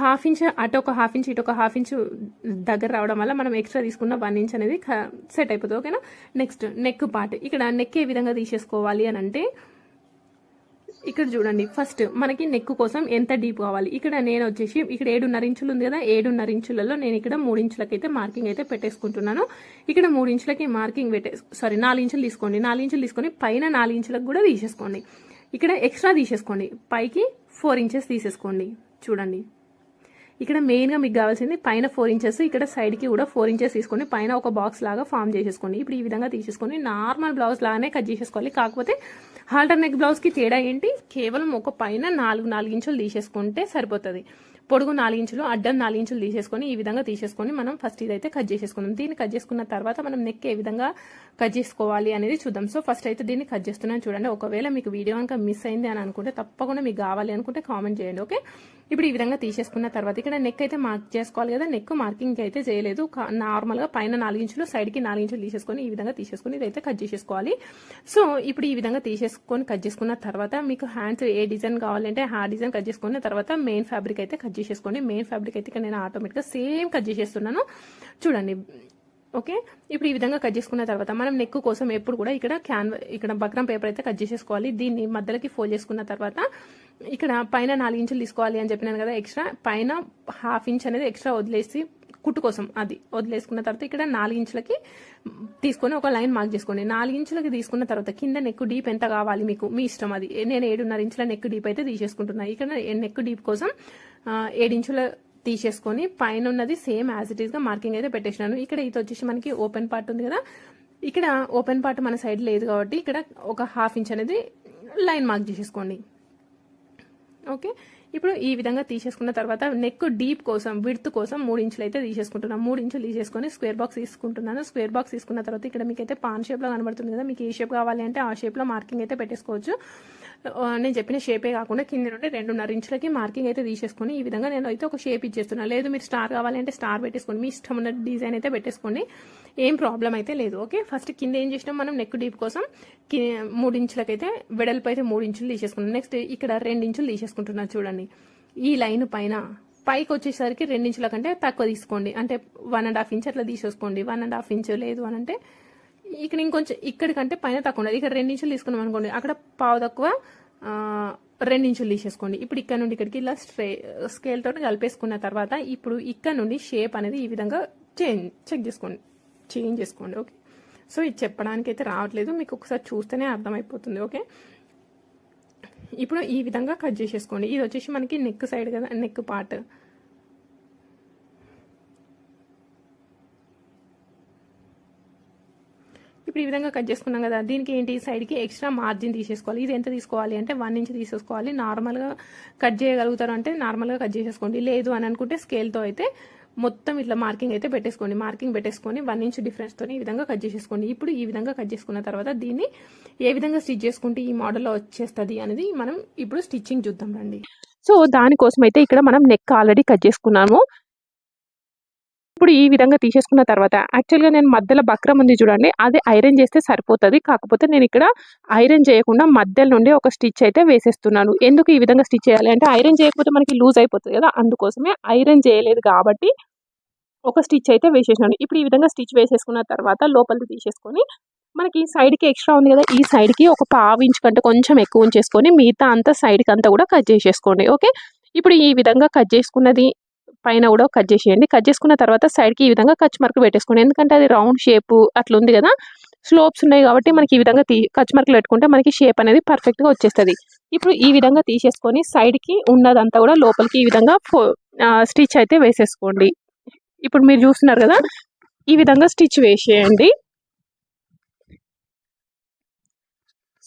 హాఫ్ ఇంచ్ అటు ఒక హాఫ్ ఇంచ్ ఇటు ఒక హాఫ్ ఇంచ్ దగ్గర రావడం వల్ల మనం ఎక్స్ట్రా తీసుకున్న వన్ ఇంచ్ అనేది సెట్ అయిపోతుంది ఓకేనా? నెక్స్ట్ నెక్ పార్ట్ ఇక్కడ నెక్ ఏ విధంగా తీసేసుకోవాలి అని అంటే ఇక్కడ చూడండి. ఫస్ట్ మనకి నెక్ కోసం ఎంత డీప్ కావాలి? ఇక్కడ నేను వచ్చేసి ఇక్కడ ఏడున్నర ఇంచులు ఉంది కదా ఏడున్నర ఇంచులలో నేను ఇక్కడ మూడించులకి అయితే మార్కింగ్ అయితే పెట్టేసుకుంటున్నాను. ఇక్కడ మూడు ఇంచులకి మార్కింగ్ పెట్టే సారీ నాలుగు ఇంచులు తీసుకోండి. నాలుగు ఇంచులు తీసుకొని పైన నాలుగు ఇంచులకు కూడా తీసేసుకోండి. ఇక్కడ ఎక్స్ట్రా తీసేసుకోండి. పైకి ఫోర్ ఇంచెస్ తీసేసుకోండి. చూడండి. ఇక్కడ మెయిన్గా మీకు కావాల్సింది పైన ఫోర్ ఇంచెస్ ఇక్కడ సైడ్కి కూడా ఫోర్ ఇంచెస్ తీసుకొని పైన ఒక బాక్స్ లాగా ఫామ్ చేసేసుకోండి. ఇప్పుడు ఈ విధంగా తీసేసుకొని నార్మల్ బ్లౌజ్ లాగానే కట్ చేసేసుకోవాలి. కాకపోతే హాల్టర్ నెక్ బ్లౌజ్కి తేడా ఏంటి? కేవలం ఒక పైన నాలుగు నాలుగు ఇంచులు తీసేసుకుంటే సరిపోతుంది. పొడుగు నాలుగించులు అడ్డం నాలుగించులు తీసేసుకొని ఈ విధంగా తీసేసుకొని మనం ఫస్ట్ ఇదైతే కట్ చేసేసుకుందాం. దీన్ని కట్ చేసుకున్న తర్వాత మనం నెక్ ఏ విధంగా కట్ చేసుకోవాలి అనేది చూద్దాం. సో ఫస్ట్ అయితే దీన్ని కట్ చేస్తున్నాను చూడండి. ఒకవేళ మీకు వీడియో కనుక మిస్ అయింది అని అనుకుంటే తప్పకుండా మీకు కావాలి అనుకుంటే కామెంట్ చేయండి ఓకే ఇప్పుడు ఈ విధంగా తీసేసుకున్న తర్వాత ఇక్కడ నెక్ అయితే మార్క్ చేసుకోవాలి కదా. నెక్ మార్కింగ్ అయితే చేయలేదు. నార్మల్గా పైన నాలుగించులు సైడ్కి నాలుగించులు తీసేసుకొని ఈ విధంగా తీసేసుకొని ఇదైతే కట్ చేసేసుకోవాలి. సో ఇప్పుడు ఈ విధంగా తీసేసుకొని కట్ చేసుకున్న తర్వాత మీకు హ్యాండ్స్ ఏ డిజైన్ కావాలంటే ఆ డిజైన్ కట్ చేసుకున్న తర్వాత మెయిన్ ఫ్యాబ్రిక్ అయితే కట్ చేసేసుకోండి. మెయిన్ ఫ్యాబ్రిక్ అయితే నేను ఆటోమేటిక్గా సేమ్ కట్ చేసేస్తున్నాను. చూడండి. ఓకే? ఇప్పుడు ఈ విధంగా కట్ చేసుకున్న తర్వాత మనం నెక్ కోసం ఎప్పుడు కూడా ఇక్కడ క్యాన్ ఇక్కడ బక్రం పేపర్ అయితే కట్ చేసేసుకోవాలి. దీన్ని మధ్యలోకి ఫోల్డ్ చేసుకున్న తర్వాత ఇక్కడ పైన నాలుగు ఇంచులు తీసుకోవాలి అని చెప్పినాను కదా ఎక్స్ట్రా పైన హాఫ్ ఇంచ్ అనేది ఎక్స్ట్రా వదిలేసి కుట్టు కోసం అది వదిలేసుకున్న తర్వాత ఇక్కడ నాలుగు ఇంచులకి తీసుకొని ఒక లైన్ మార్క్ చేసుకోండి. నాలుగు ఇంచులకి తీసుకున్న తర్వాత కింద నెక్ డీప్ ఎంత కావాలి మీకు? మీ ఇష్టం అది. నేను ఏడున్నర ఇంచుల నెక్ డీప్ అయితే తీసేసుకుంటున్నాను ఇక్కడ నెక్ డీప్ కోసం ఏడించుల తీసేసుకొని పైన ఉన్నది సేమ్ యాజ్ ఇట్ ఈస్గా మార్కింగ్ అయితే పెట్టేసినాను. ఇక్కడ ఇది వచ్చేసి మనకి ఓపెన్ పార్ట్ ఉంది కదా. ఇక్కడ ఓపెన్ పార్ట్ మన సైడ్ లేదు కాబట్టి ఇక్కడ ఒక హాఫ్ ఇంచ్ అనేది లైన్ మార్క్ చేసేసుకోండి. ఓకే ఇప్పుడు ఈ విధంగా తీసేసుకున్న తర్వాత నెక్ డీప్ కోసం విడ్త్ కోసం మూడు ఇంచులు అయితే తీసేసుకుంటున్నాను మూడు ఇంచులు తీసేసుకొని స్క్వేర్ బాక్స్ తీసుకుంటున్నాను. స్క్వేర్ బాక్స్ తీసుకున్న తర్వాత ఇక్కడ మీకు అయితే పాన్ షేప్లో కనబడుతుంది కదా. మీకు ఏ షేప్ కావాలి అంటే ఆ షేప్లో మార్కింగ్ అయితే పెట్టేసుకోవచ్చు. నేను చెప్పిన షేపే కాకుండా కింద నుండి రెండున్నర ఇంచులకి మార్కింగ్ అయితే తీసేసుకొని ఈ విధంగా నేను అయితే ఒక షేప్ ఇచ్చేస్తున్నాను లేదు మీరు స్టార్ కావాలంటే స్టార్ పెట్టేసుకోండి. మీ ఇష్టం ఉన్న డిజైన్ అయితే పెట్టేసుకోండి. ఏం ప్రాబ్లం అయితే లేదు ఓకే? ఫస్ట్ కింద ఏం చేసినాం మనం? నెక్ డీప్ కోసం మూడు ఇంచులకైతే వెడల్పు అయితే మూడు ఇంచులు తీసేసుకున్నాం. నెక్స్ట్ ఇక్కడ రెండు ఇంచులు తీసేసుకుంటున్నాను చూడండి. ఈ లైన్ పైన పైకి వచ్చేసరికి రెండు ఇంచుల కంటే తక్కువ తీసుకోండి. అంటే వన్ అండ్ హాఫ్ ఇంచ్ అట్లా తీసేసుకోండి. వన్ అండ్ హాఫ్ ఇంచ్ లేదు అని అంటే ఇక్కడ ఇంకొంచెం ఇక్కడికంటే పైన తక్కువ ఉండదు. ఇక్కడ రెండు ఇంచులు తీసుకున్నాం అనుకోండి అక్కడ పావు తక్కువ ఆ, రెండు ఇంచులు తీసేసుకోండి. ఇప్పుడు ఇక్కడ నుండి ఇక్కడికి ఇలా స్ట్రే స్కేల్ తోటి కలిపేసుకున్న తర్వాత ఇప్పుడు ఇక్కడ నుండి షేప్ అనేది ఈ విధంగా చేంజ్ చెక్ చేసుకోండి. చేంజ్ చేసుకోండి ఓకే? సో ఇది చెప్పడానికి అయితే రావట్లేదు. మీకు ఒకసారి చూస్తేనే అర్థమైపోతుంది ఓకే? ఇప్పుడు ఈ విధంగా కట్ చేసేసుకోండి. ఇది వచ్చేసి మనకి నెక్ సైడ్ కదా నెక్ పార్ట్. ఇప్పుడు ఈ విధంగా కట్ చేసుకున్నాం కదా దీనికి ఏంటి? సైడ్కి ఎక్స్ట్రా మార్జిన్ తీసేసుకోవాలి. ఇది ఎంత తీసుకోవాలి అంటే వన్ ఇంచ్ తీసేసుకోవాలి. నార్మల్గా కట్ చేయగలుగుతారు అంటే నార్మల్గా కట్ చేసేసుకోండి. లేదు అని అనుకుంటే స్కేల్తో అయితే మొత్తం ఇట్లా మార్కింగ్ అయితే పెట్టేసుకోండి. మార్కింగ్ పెట్టేసుకొని వన్ ఇంచ్ డిఫరెన్స్తో ఈ విధంగా కట్ చేసేసుకోండి. ఇప్పుడు ఈ విధంగా కట్ చేసుకున్న తర్వాత దీన్ని ఏ విధంగా స్టిచ్ చేసుకుంటే ఈ మోడల్లో వచ్చేస్తుంది అనేది మనం ఇప్పుడు స్టిచ్చింగ్ చూద్దాం రండి. సో దానికోసం అయితే ఇక్కడ మనం నెక్ ఆల్రెడీ కట్ చేసుకున్నాము. ఇప్పుడు ఈ విధంగా తీసేసుకున్న తర్వాత యాక్చువల్గా నేను మధ్యలో బక్రం ఉంది చూడండి అది ఐరన్ చేస్తే సరిపోతుంది. కాకపోతే నేను ఇక్కడ ఐరన్ చేయకుండా మధ్యలో నుండి ఒక స్టిచ్ అయితే వేసేస్తున్నాను. ఎందుకు ఈ విధంగా స్టిచ్ చేయాలి? అంటే ఐరన్ చేయకపోతే మనకి లూజ్ అయిపోతుంది కదా అందుకోసమే ఐరన్ చేయలేదు కాబట్టి ఒక స్టిచ్ అయితే వేసేసినాను. ఇప్పుడు ఈ విధంగా స్టిచ్ వేసేసుకున్న తర్వాత లోపలికి తీసేసుకొని మనకి ఈ సైడ్కి ఎక్స్ట్రా ఉంది కదా ఈ సైడ్కి ఒక పావు ఇంచ్ కంటే కొంచెం ఎక్కువ ఉంచేసుకొని మిగతా అంతా సైడ్కి అంతా కూడా కట్ చేసేసుకోండి. ఓకే ఇప్పుడు ఈ విధంగా కట్ చేసుకున్నది పైన కూడా కట్ చేసేయండి. కట్ చేసుకున్న తర్వాత సైడ్కి ఈ విధంగా కచ్ మార్కులు పెట్టేసుకోండి. ఎందుకంటే అది రౌండ్ షేప్ అట్లా ఉంది కదా స్లోప్స్ ఉన్నాయి కాబట్టి మనకి ఈ విధంగా తీ కచ్ మార్కులు పెట్టుకుంటే మనకి షేప్ అనేది పర్ఫెక్ట్గా వచ్చేస్తుంది. ఇప్పుడు ఈ విధంగా తీసేసుకొని సైడ్కి ఉన్నదంతా కూడా లోపలికి ఈ విధంగా స్టిచ్ అయితే వేసేసుకోండి. ఇప్పుడు మీరు చూస్తున్నారు కదా ఈ విధంగా స్టిచ్ వేసేయండి.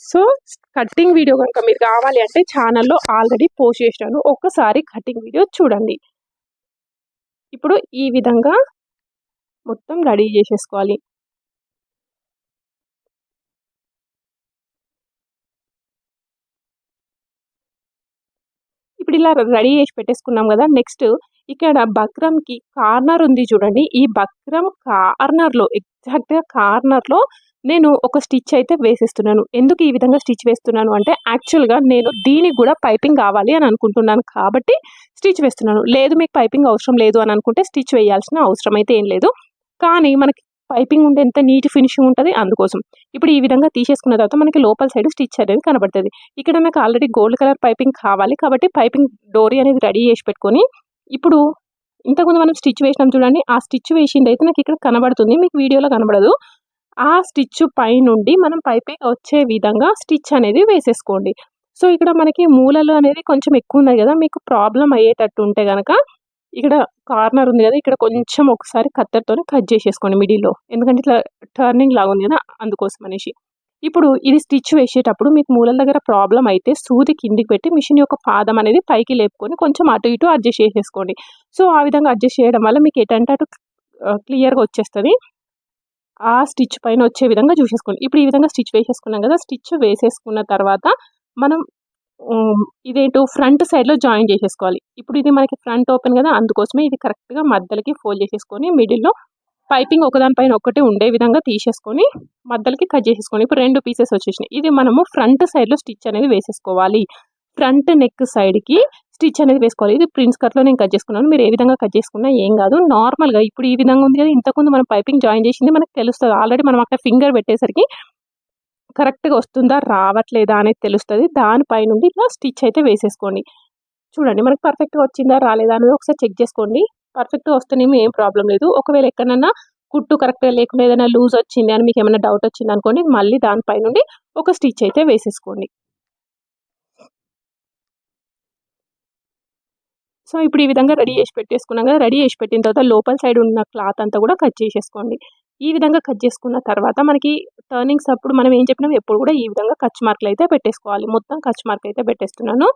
సో కటింగ్ వీడియో కనుక మీరు కావాలి అంటే ఛానల్లో ఆల్రెడీ పోస్ట్ చేసినాను ఒక్కసారి కటింగ్ వీడియో చూడండి. ఇప్పుడు ఈ విధంగా మొత్తం రెడీ చేసేసుకోవాలి. ఇప్పుడు ఇలా రెడీ చేసి పెట్టేసుకున్నాం కదా నెక్స్ట్ ఇక్కడ బక్రంకి కార్నర్ ఉంది చూడండి. ఈ బక్రం కార్నర్లో ఎగ్జాక్ట్గా కార్నర్లో నేను ఒక స్టిచ్ అయితే వేసిస్తున్నాను. ఎందుకు ఈ విధంగా స్టిచ్ వేస్తున్నాను అంటే యాక్చువల్గా నేను దీనికి కూడా పైపింగ్ కావాలి అని అనుకుంటున్నాను కాబట్టి స్టిచ్ వేస్తున్నాను. లేదు మీకు పైపింగ్ అవసరం లేదు అని అనుకుంటే స్టిచ్ వేయాల్సిన అవసరం అయితే ఏం లేదు. కానీ మనకి పైపింగ్ ఉంటే ఎంత నీట్ ఫినిషింగ్ ఉంటుంది అందుకోసం. ఇప్పుడు ఈ విధంగా తీసేసుకున్న తర్వాత మనకి లోపల సైడ్ స్టిచ్ అనేది కనబడుతుంది. ఇక్కడ నాకు ఆల్రెడీ గోల్డ్ కలర్ పైపింగ్ కావాలి కాబట్టి పైపింగ్ డోరీ అనేది రెడీ చేసి పెట్టుకొని ఇప్పుడు ఇంతకుముందు మనం స్టిచ్ వేసినాం చూడండి. ఆ స్టిచ్ వేసింది అయితే నాకు ఇక్కడ కనబడుతుంది. మీకు వీడియోలో కనబడదు. ఆ స్టిచ్ పై నుండి మనం పైపింగ్ వచ్చే విధంగా స్టిచ్ అనేది వేసేసుకోండి. సో ఇక్కడ మనకి మూలలు అనేది కొంచెం ఎక్కువ ఉన్నాయి కదా మీకు ప్రాబ్లం అయ్యేటట్టు ఉంటే కనుక ఇక్కడ కార్నర్ ఉంది కదా ఇక్కడ కొంచెం ఒకసారి కత్తెరతో కట్ చేసేసుకోండి మిడిల్లో. ఎందుకంటే ఇట్లా టర్నింగ్ లాగా ఉంది కదా అందుకోసం అనేసి. ఇప్పుడు ఇది స్టిచ్ వేసేటప్పుడు మీకు మూలల దగ్గర ప్రాబ్లం అయితే సూది కిందికి పెట్టి మిషన్ యొక్క పాదం అనేది పైకి లేపుకొని కొంచెం అటు ఇటు అడ్జస్ట్ చేసేసుకోండి. సో ఆ విధంగా అడ్జస్ట్ చేయడం వల్ల మీకు ఎటంటే అటు క్లియర్గా వచ్చేస్తుంది. ఆ స్టిచ్ పైన వచ్చే విధంగా చూసేసుకోండి. ఇప్పుడు ఈ విధంగా స్టిచ్ వేసేసుకున్నాం కదా స్టిచ్ వేసేసుకున్న తర్వాత మనం ఇదేంటో ఫ్రంట్ సైడ్లో జాయిన్ చేసేసుకోవాలి. ఇప్పుడు ఇది మనకి ఫ్రంట్ ఓపెన్ కదా అందుకోసమే ఇది కరెక్ట్గా మధ్యలకి ఫోల్డ్ చేసేసుకొని మిడిల్లో పైపింగ్ ఒకదానిపైన ఒకటి ఉండే విధంగా తీసేసుకొని మధ్యలకి కట్ చేసేసుకోండి. ఇప్పుడు రెండు పీసెస్ వచ్చేసినాయి. ఇది మనము ఫ్రంట్ సైడ్లో స్టిచ్ అనేది వేసేసుకోవాలి. ఫ్రంట్ నెక్ సైడ్కి స్టిచ్ అనేది వేసుకోవాలి. ఇది ప్రిన్స్ కట్లో నేను కట్ చేసుకున్నాను. మీరు ఏ విధంగా కట్ చేసుకున్నా ఏం కాదు. నార్మల్గా ఇప్పుడు ఈ విధంగా ఉంది కదా ఇంతకుముందు మనం పైపింగ్ జాయిన్ చేసింది మనకు తెలుస్తుంది. ఆల్రెడీ మనం అక్కడ ఫింగర్ పెట్టేసరికి కరెక్ట్గా వస్తుందా రావట్లేదా అనేది తెలుస్తుంది. దానిపై నుండి ఇట్లా స్టిచ్ అయితే వేసేసుకోండి. చూడండి మనకు పర్ఫెక్ట్గా వచ్చిందా రాలేదా అనేది ఒకసారి చెక్ చేసుకోండి. పర్ఫెక్ట్గా వస్తేనేమో ఏం ప్రాబ్లం లేదు. ఒకవేళ ఎక్కడన్నా కుట్టు కరెక్ట్గా లేకుండా ఏదైనా లూజ్ వచ్చింది అని మీకు ఏమైనా డౌట్ వచ్చింది అనుకోండి మళ్ళీ దానిపై నుండి ఒక స్టిచ్ అయితే వేసేసుకోండి. సో ఇప్పుడు ఈ విధంగా రెడీ చేసి పెట్టేసుకున్నాం కదా రెడీ చేసి పెట్టిన తర్వాత లోపల సైడ్ ఉన్న క్లాత్ అంతా కూడా కట్ చేసేసుకోండి. ఈ విధంగా కట్ చేసుకున్న తర్వాత మనకి టర్నింగ్స్ అప్పుడు మనం ఏం చెప్పినాం? ఎప్పుడు కూడా ఈ విధంగా కచ్ మార్కులు అయితే పెట్టేసుకోవాలి. మొత్తం కచ్ మార్క్ అయితే పెట్టేస్తున్నాను.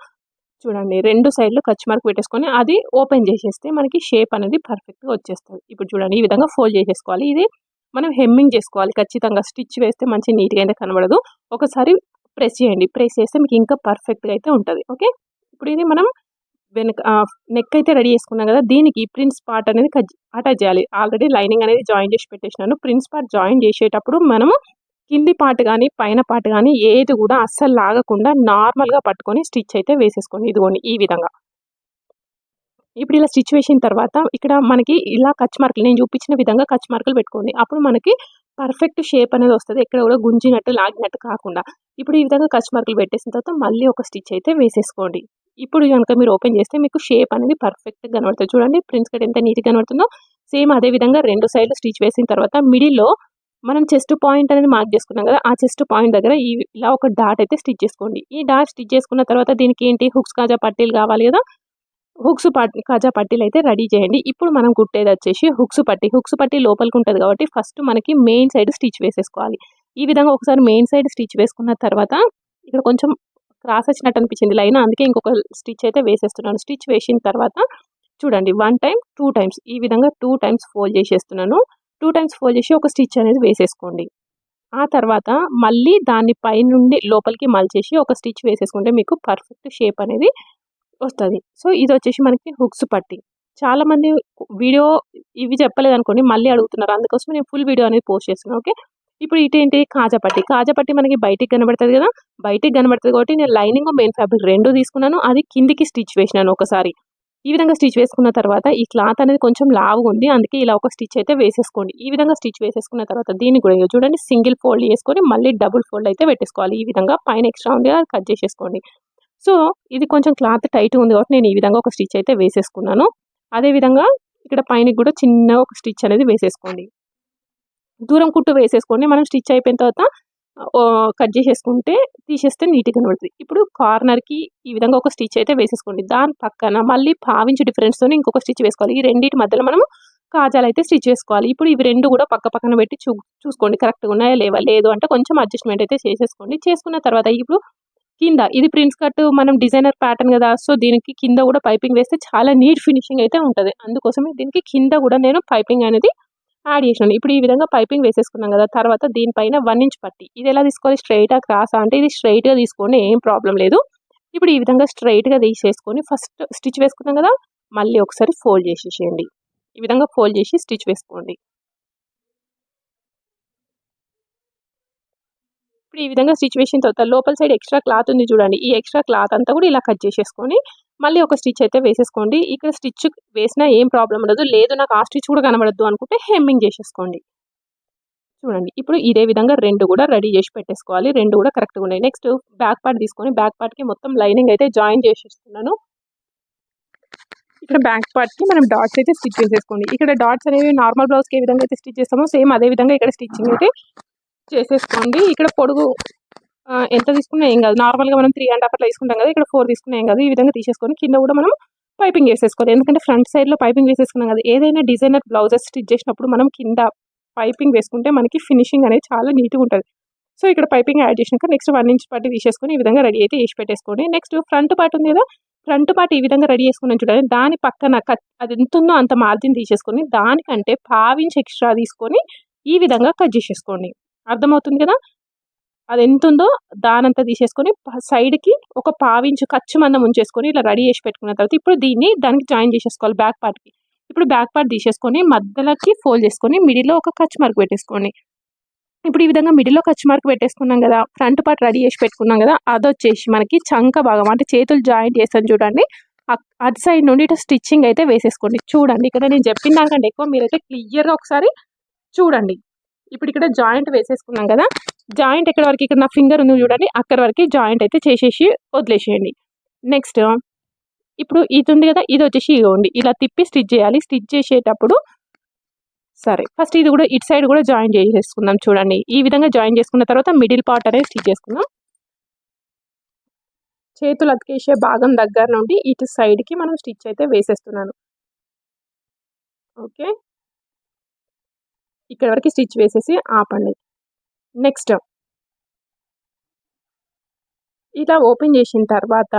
చూడండి రెండు సైడ్లు కచ్ మార్క్ పెట్టేసుకొని అది ఓపెన్ చేసేస్తే మనకి షేప్ అనేది పర్ఫెక్ట్గా వచ్చేస్తుంది. ఇప్పుడు చూడండి ఈ విధంగా ఫోల్డ్ చేసేసుకోవాలి. ఇది మనం హెమ్మింగ్ చేసుకోవాలి. ఖచ్చితంగా స్టిచ్ వేస్తే మంచి నీట్గా అయితే కనబడదు. ఒకసారి ప్రెస్ చేయండి. ప్రెస్ చేస్తే మీకు ఇంకా పర్ఫెక్ట్గా అయితే ఉంటుంది. ఓకే? ఇప్పుడు ఇది మనం వెనక నెక్ అయితే రెడీ చేసుకున్నాం కదా దీనికి ప్రిన్స్ పార్ట్ అనేది అటాచ్ చేయాలి. ఆల్రెడీ లైనింగ్ అనేది జాయిన్ చేసి పెట్టేసినాను. ప్రిన్స్ పార్ట్ జాయిన్ చేసేటప్పుడు మనము కింది పార్ట్ కానీ పైన పార్ట్ కానీ ఏది కూడా అస్సలు లాగకుండా నార్మల్గా పట్టుకొని స్టిచ్ అయితే వేసేసుకోండి. ఇదిగోండి ఈ విధంగా. ఇప్పుడు ఇలా స్టిచ్ వేసిన తర్వాత ఇక్కడ మనకి ఇలా కచ్ మార్కులు నేను చూపించిన విధంగా కచ్ మార్కులు పెట్టుకోండి. అప్పుడు మనకి పర్ఫెక్ట్ షేప్ అనేది వస్తుంది. ఎక్కడ కూడా గుంజినట్టు లాగినట్టు కాకుండా. ఇప్పుడు ఈ విధంగా కచ్ మార్కులు పెట్టేసిన తర్వాత మళ్ళీ ఒక స్టిచ్ అయితే వేసేసుకోండి. ఇప్పుడు కనుక మీరు ఓపెన్ చేస్తే మీకు షేప్ అనేది పర్ఫెక్ట్గా కనబడుతుంది. చూడండి ప్రిన్స్ కట్ ఎంత నీట్గా కనబడుతుందో. సేమ్ అదే విధంగా రెండు సైడ్లు స్టిచ్ వేసిన తర్వాత మిడిల్లో మనం చెస్ట్ పాయింట్ అనేది మార్క్ చేసుకున్నాం కదా ఆ చెస్ట్ పాయింట్ దగ్గర ఈ ఇలా ఒక డాట్ అయితే స్టిచ్ చేసుకోండి. ఈ డాట్ స్టిచ్ చేసుకున్న తర్వాత దీనికి ఏంటి? హుక్స్ కాజా పట్టీలు కావాలి కదా. హుక్స్ పట్టి కాజా పట్టీలు అయితే రెడీ చేయండి. ఇప్పుడు మనం కుట్టేది వచ్చేసి హుక్స్ పట్టి. హుక్స్ పట్టి లోపలికి ఉంటుంది కాబట్టి ఫస్ట్ మనకి మెయిన్ సైడ్ స్టిచ్ వేసేసుకోవాలి. ఈ విధంగా ఒకసారి మెయిన్ సైడ్ స్టిచ్ వేసుకున్న తర్వాత ఇక్కడ కొంచెం క్రాస్ వచ్చినట్టు అనిపించింది లైన్. అందుకే ఇంకొక స్టిచ్ అయితే వేసేస్తున్నాను. స్టిచ్ వేసిన తర్వాత చూడండి వన్ టైం టూ టైమ్స్. ఈ విధంగా టూ టైమ్స్ ఫోల్డ్ చేసేస్తున్నాను. టూ టైమ్స్ ఫోల్డ్ చేసి ఒక స్టిచ్ అనేది వేసేసుకోండి. ఆ తర్వాత మళ్ళీ దాన్ని పైనుండి లోపలికి మలిచేసి ఒక స్టిచ్ వేసేసుకుంటే మీకు పర్ఫెక్ట్ షేప్ అనేది వస్తుంది. సో ఇది వచ్చేసి మనకి హుక్స్ పట్టి. చాలామంది వీడియో ఇవి చెప్పలేదు అనుకోండి మళ్ళీ అడుగుతున్నారు. అందుకోసం నేను ఫుల్ వీడియో అనేది పోస్ట్ చేస్తున్నాను ఓకే? ఇప్పుడు ఇటేంటి కాజాపట్టి. కాజాపట్టి మనకి బయటికి కనబడుతుంది కదా? బయటికి కనబడుతుంది కాబట్టి నేను లైనింగ్ మెయిన్ ఫ్యాబ్రిక్ రెండు తీసుకున్నాను. అది కిందికి స్టిచ్ వేసినాను ఒకసారి. ఈ విధంగా స్టిచ్ వేసుకున్న తర్వాత ఈ క్లాత్ అనేది కొంచెం లావుగా ఉంది. అందుకే ఇలా ఒక స్టిచ్ అయితే వేసేసుకోండి. ఈ విధంగా స్టిచ్ వేసేసుకున్న తర్వాత దీన్ని కూడా చూడండి. సింగిల్ ఫోల్డ్ చేసుకొని మళ్ళీ డబుల్ ఫోల్డ్ అయితే పెట్టేసుకోవాలి. ఈ విధంగా పైన ఎక్స్ట్రా ఉంది అది కట్ చేసేసుకోండి. సో ఇది కొంచెం క్లాత్ టైట్ ఉంది కాబట్టి నేను ఈ విధంగా ఒక స్టిచ్ అయితే వేసేసుకున్నాను. అదేవిధంగా ఇక్కడ పైన కూడా చిన్న ఒక స్టిచ్ అనేది వేసేసుకోండి. దూరం కుట్టు వేసేసుకోండి. మనం స్టిచ్ అయిపోయిన తర్వాత కట్ చేసేసుకుంటే తీసేస్తే నీట్గా కనబడుతుంది. ఇప్పుడు కార్నర్కి ఈ విధంగా ఒక స్టిచ్ అయితే వేసేసుకోండి. దాని పక్కన మళ్ళీ భావించి డిఫరెన్స్తో ఇంకొక స్టిచ్ వేసుకోవాలి. ఈ రెండింటి మధ్యలో మనం కాజాలు అయితే స్టిచ్ చేసుకోవాలి. ఇప్పుడు ఇవి రెండు కూడా పక్క పక్కన పెట్టి చూ చూసుకోండి. కరెక్ట్గా ఉన్నాయా లేవా? లేదు అంటే కొంచెం అడ్జస్ట్మెంట్ అయితే చేసేసుకోండి. చేసుకున్న తర్వాత ఇప్పుడు కింద ఇది ప్రిన్స్ కట్ మనం డిజైనర్ ప్యాటర్న్ కదా సో దీనికి కింద కూడా పైపింగ్ వేస్తే చాలా నీట్ ఫినిషింగ్ అయితే ఉంటుంది. అందుకోసమే దీనికి కింద కూడా నేను పైపింగ్ అనేది యాడ్ చేసినాను ఇప్పుడు ఈ విధంగా పైపింగ్ వేసేసుకున్నాం కదా తర్వాత దీనిపైన వన్ ఇంచ్ పట్టి. ఇది ఎలా తీసుకోవాలి? స్ట్రైటా క్రాసా? అంటే ఇది స్ట్రైట్గా తీసుకోండి ఏం ప్రాబ్లం లేదు. ఇప్పుడు ఈ విధంగా స్ట్రైట్గా తీసేసుకొని ఫస్ట్ స్టిచ్ వేసుకున్నాం కదా మళ్ళీ ఒకసారి ఫోల్డ్ చేసేసేయండి. ఈ విధంగా ఫోల్డ్ చేసి స్టిచ్ వేసుకోండి. ఇప్పుడు ఈ విధంగా స్టిచ్ వేసిన తర్వాత లోపల సైడ్ ఎక్స్ట్రా క్లాత్ ఉంది చూడండి. ఈ ఎక్స్ట్రా క్లాత్ అంతా కూడా ఇలా కట్ చేసేసుకొని మళ్ళీ ఒక స్టిచ్ అయితే వేసేసుకోండి. ఇక్కడ స్టిచ్ వేసినా ఏం ప్రాబ్లం ఉండదు. లేదు నాకు ఆ స్టిచ్ కూడా కనబడద్దు అనుకుంటే హెమ్మింగ్ చేసేసుకోండి. చూడండి. ఇప్పుడు ఇదే విధంగా రెండు కూడా రెడీ చేసి పెట్టేసుకోవాలి. రెండు కూడా కరెక్ట్గా ఉన్నాయి. నెక్స్ట్ బ్యాక్ పార్ట్ తీసుకొని బ్యాక్ పార్ట్కి మొత్తం లైనింగ్ అయితే జాయిన్ చేసేస్తున్నాను. ఇక్కడ బ్యాక్ పార్ట్కి మనం డాట్స్ అయితే స్టిచ్ చేసేసుకోండి. ఇక్కడ డాట్స్ అనేవి నార్మల్ బ్లౌజ్కి ఏ విధంగా అయితే స్టిచ్ చేస్తామో సేమ్ అదే విధంగా ఇక్కడ స్టిచ్చింగ్ అయితే చేసేసుకోండి. ఇక్కడ పొడుగు ఎంత తీసుకున్నా ఏం కాదు. నార్మల్గా మనం త్రీ అండ్ హాఫ్ అట్లా తీసుకుంటాం కదా ఇక్కడ ఫోర్ తీసుకున్నా ఏం కాదు. ఈ విధంగా తీసేసుకొని కింద కూడా మనం పైపింగ్ వేసేసుకోవాలి ఎందుకంటే ఫ్రంట్ సైడ్లో పైపింగ్ వేసేసుకున్నాం కదా ఏదైనా డిజైనర్ బ్లౌజెస్ స్టిచ్ చేసినప్పుడు మనం కింద పైపింగ్ వేసుకుంటే మనకి ఫినిషింగ్ అనేది చాలా నీట్గా ఉంటుంది. సో ఇక్కడ పైపింగ్ యాడ్ చేసినాక నెక్స్ట్ వన్ ఇంచ్ పార్టీ తీసేసుకొని ఈ విధంగా రెడీ అయితే వేసి పెట్టేసుకోండి. నెక్స్ట్ ఫ్రంట్ పార్ట్ ఉంది కదా ఫ్రంట్ పార్ట్ ఈ విధంగా రెడీ చేసుకున్నాను చూడండి. దాని పక్కన కట్ అది ఎంత ఉందో అంత మార్జిన్ తీసేసుకొని దానికంటే పావించి ఎక్స్ట్రా తీసుకొని ఈ విధంగా కట్ చేసేసుకోండి. అర్థమవుతుంది కదా? అది ఎంత ఉందో దానంతా తీసేసుకొని సైడ్కి ఒక పావించు ఖర్చు మందం ఉంచేసుకొని ఇలా రెడీ చేసి పెట్టుకున్న తర్వాత ఇప్పుడు దీన్ని దానికి జాయిన్ చేసేసుకోవాలి బ్యాక్ పార్ట్కి. ఇప్పుడు బ్యాక్ పార్ట్ తీసేసుకొని మధ్యలోకి ఫోల్డ్ చేసుకొని మిడిల్లో ఒక ఖర్చు మార్క్ పెట్టేసుకోండి. ఇప్పుడు ఈ విధంగా మిడిల్లో ఖర్చు మార్క్ పెట్టేసుకున్నాం కదా ఫ్రంట్ పార్ట్ రెడీ చేసి పెట్టుకున్నాం కదా అది వచ్చేసి మనకి చంక భాగం అంటే చేతులు జాయింట్ చేస్తాను చూడండి. అటు సైడ్ నుండి ఇటు స్టిచ్చింగ్ అయితే వేసేసుకోండి. చూడండి ఇక్కడ నేను చెప్పిన దానికంటే ఎక్కువ మీరైతే క్లియర్గా ఒకసారి చూడండి. ఇప్పుడు ఇక్కడ జాయింట్ వేసేసుకున్నాం కదా. జాయింట్ ఎక్కడ వరకు? ఇక్కడ నా ఫింగర్ ఉంది చూడండి. అక్కడ వరకు జాయింట్ అయితే చేసేసి వదిలేసేయండి. నెక్స్ట్ ఇప్పుడు ఇది ఉంది కదా ఇది వచ్చేసి ఇవ్వండి ఇలా తిప్పి స్టిచ్ చేయాలి. స్టిచ్ చేసేటప్పుడు సరే ఫస్ట్ ఇది కూడా ఇటు సైడ్ కూడా జాయిన్ చేసేసుకుందాం చూడండి. ఈ విధంగా జాయిన్ చేసుకున్న తర్వాత మిడిల్ పార్ట్ అనేది స్టిచ్ చేసుకుందాం. చేతులు అతికేసే భాగం దగ్గర నుండి ఇటు సైడ్కి మనం స్టిచ్ అయితే వేసేస్తున్నాను. ఓకే? ఇక్కడ వరకు స్టిచ్ వేసేసి ఆపండి. నెక్స్ట్ ఇలా ఓపెన్ చేసిన తర్వాత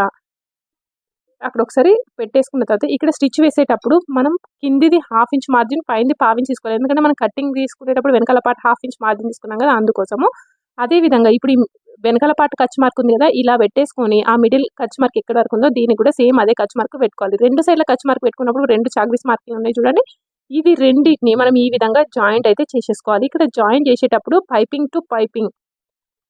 అక్కడ ఒకసారి పెట్టేసుకున్న తర్వాత ఇక్కడ స్టిచ్ వేసేటప్పుడు మనం కిందిది హాఫ్ ఇంచ్ మార్జిన్ పైంది పావు ఇంచ్ తీసుకోవాలి. ఎందుకంటే మనం కటింగ్ తీసుకునేటప్పుడు వెనకాల పాటు హాఫ్ ఇంచ్ మార్జిన్ తీసుకున్నాం కదా అందుకోసము. అదే విధంగా ఇప్పుడు వెనకాల పాటు ఖర్చు మార్క్ ఉంది కదా ఇలా పెట్టేసుకొని ఆ మిడిల్ ఖర్చు మార్క్ ఎక్కడ వరకు ఉందో దీనికి కూడా సేమ్ అదే ఖర్చు మార్క్ పెట్టుకోవాలి. రెండు సైడ్ల ఖర్చు మార్క్ పెట్టుకున్నప్పుడు రెండు చాక్బీస్ మార్కింగ్ ఉన్నాయి చూడండి. ఇది రెండింటిని మనం ఈ విధంగా జాయింట్ అయితే చేసేసుకోవాలి. ఇక్కడ జాయింట్ చేసేటప్పుడు పైపింగ్ టు పైపింగ్.